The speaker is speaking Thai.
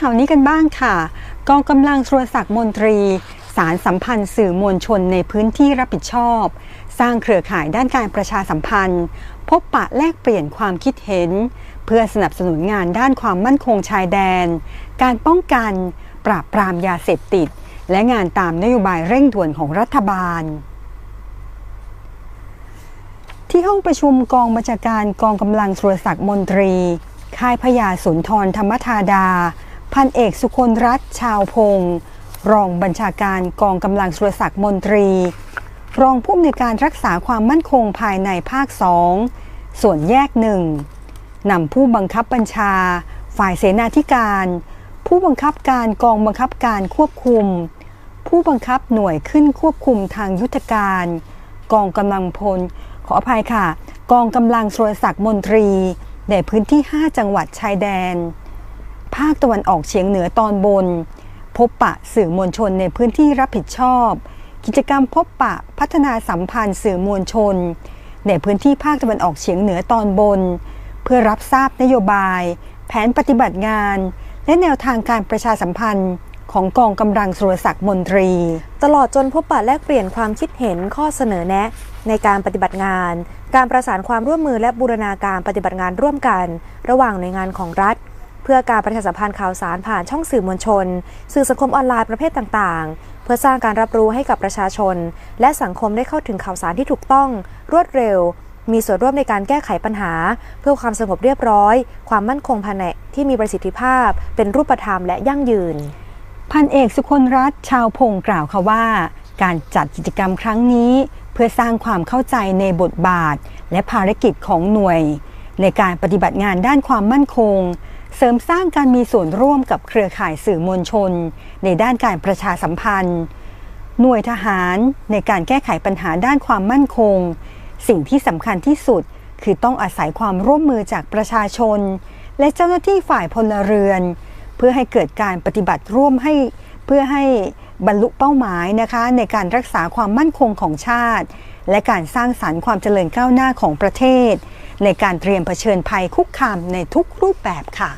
ข่าวนี้กันบ้างค่ะ กองกำลังสุรศักดิ์มนตรี สารสัมพันธ์สื่อมวลชนในพื้นที่รับผิดชอบ สร้างเครือข่ายด้านการประชาสัมพันธ์ พบปะแลกเปลี่ยนความคิดเห็น เพื่อสนับสนุนงานด้านความมั่นคงชายแดน การป้องกัน ปราบปรามยาเสพติด และงานตามนโยบายเร่งด่วนของรัฐบาลที่ห้องประชุมกองบัญชาการกองกำลังสุรศักดิ์มนตรี ค่ายพญาสุนทรธรรมธาดา พันเอกสุคนรัฐชาวพงศ์รองบัญชาการกองกำลังสุรศักดิ์มนตรี รองผู้อำนวยการรักษาความมั่นคงภายในภาคสองส่วนแยกหนึ่งนำผู้บังคับบัญชา ฝ่ายเสนาธิการ ผู้บังคับการกองบังคับการควบคุม ผู้บังคับหน่วยขึ้นควบคุมทางยุทธการ กองกำลังพล ขออภัยค่ะ กองกำลังสุรศักดิ์มนตรีในพื้นที่ 5 จังหวัดชายแดนาคตะวันออกเฉียงเหนือตอนบน พบปะสื่อมวลชนในพื้นที่รับผิดชอบ กิจกรรมพบปะพัฒนาสัมพันธ์สื่อมวลชน ในพื้นที่ภาคตะวันออกเฉียงเหนือตอนบน เพื่อรับทราบนโยบาย แผนปฏิบัติงาน และแนวทางการประชาสัมพันธ์ของกองกำลังสุรศักดิ์มนตรี ตลอดจนพบปะแลกเปลี่ยนความคิดเห็นข้อเสนอแนะ ในการปฏิบัติงาน การประสานความร่วมมือและบูรณาการปฏิบัติงานร่วมกัน ระหว่างหน่วยงานของรัฐ เพื่อการประชาสัมพันธ์ข่าวสารผ่านช่องสื่อมวลชน สื่อสังคมออนไลน์ประเภทต่างๆ เพื่อสร้างการรับรู้ให้กับประชาชน และสังคมได้เข้าถึงข่าวสารที่ถูกต้อง รวดเร็ว มีส่วนร่วมในการแก้ไขปัญหา เพื่อความสงบเรียบร้อย ความมั่นคงภายในที่มีประสิทธิภาพ เป็นรูปธรรมและยั่งยืน พันเอกสุคนรัฐชาวพงกล่าวค่ะว่า การจัดกิจกรรมครั้งนี้ เพื่อสร้างความเข้าใจในบทบาท และภารกิจของหน่วย ในการปฏิบัติงานด้านความมั่นคง เสริมสร้างการมีส่วนร่วมกับเครือข่ายสื่อมวลชน ในด้านการประชาสัมพันธ์ หน่วยทหารในการแก้ไขปัญหาด้านความมั่นคง สิ่งที่สำคัญที่สุดคือต้องอาศัยความร่วมมือจากประชาชน และเจ้าหน้าที่ฝ่ายพลเรือน เพื่อให้เกิดการปฏิบัติร่วมให้เพื่อให้บรรลุเป้าหมายนะคะในการรักษาความมั่นคงของชาติ และการสร้างสรรค์ความเจริญก้าวหน้าของประเทศ ในการเตรียมเผชิญภัยคุกคามในทุกรูปแบบค่ะ